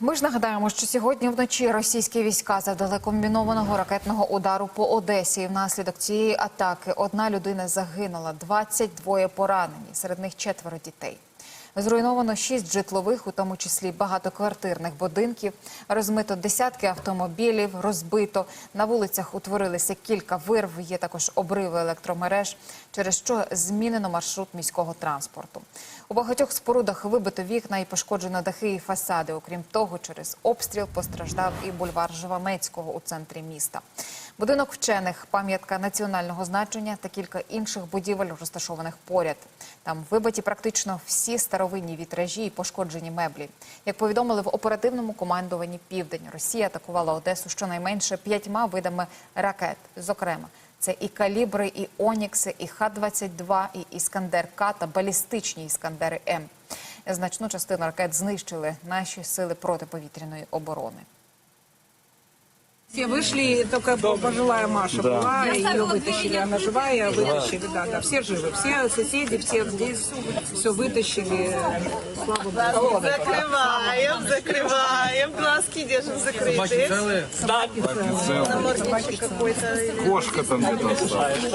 Ми ж нагадаємо, що сьогодні вночі російські війська завдали комбінованого ракетного удару по Одесі. І внаслідок цієї атаки одна людина загинула, 22 поранені, серед них четверо дітей. Зруйновано шість житлових, у тому числі багатоквартирних будинків. Розмито десятки автомобілів, розбито. На вулицях утворилися кілька вирв. Є також обриви електромереж, через що змінено маршрут міського транспорту. У багатьох спорудах вибито вікна і пошкоджено дахи і фасади. Окрім того, через обстріл постраждав і бульвар Жвамецького у центрі міста. Будинок вчених, пам'ятка національного значення та кілька інших будівель, розташованих поряд. Там вибиті практично всі старовинні вітражі і пошкоджені меблі. Як повідомили в оперативному командуванні Південь, Росія атакувала Одесу щонайменше п'ятьма видами ракет. Зокрема, це і калібри, і Онікси, і Х-22, і Іскандер К та балістичні Іскандери М. Значну частину ракет знищили наші сили протиповітряної оборони. Все вышли, только пожилая Маша была, ее вытащили, она живая, вытащили, да, да, все живы, все соседи, все здесь, все вытащили, слава Богу. Закрываем, закрываем, глазки держим закрытые. Намордничек какой-то. Кошка там где-то осталась.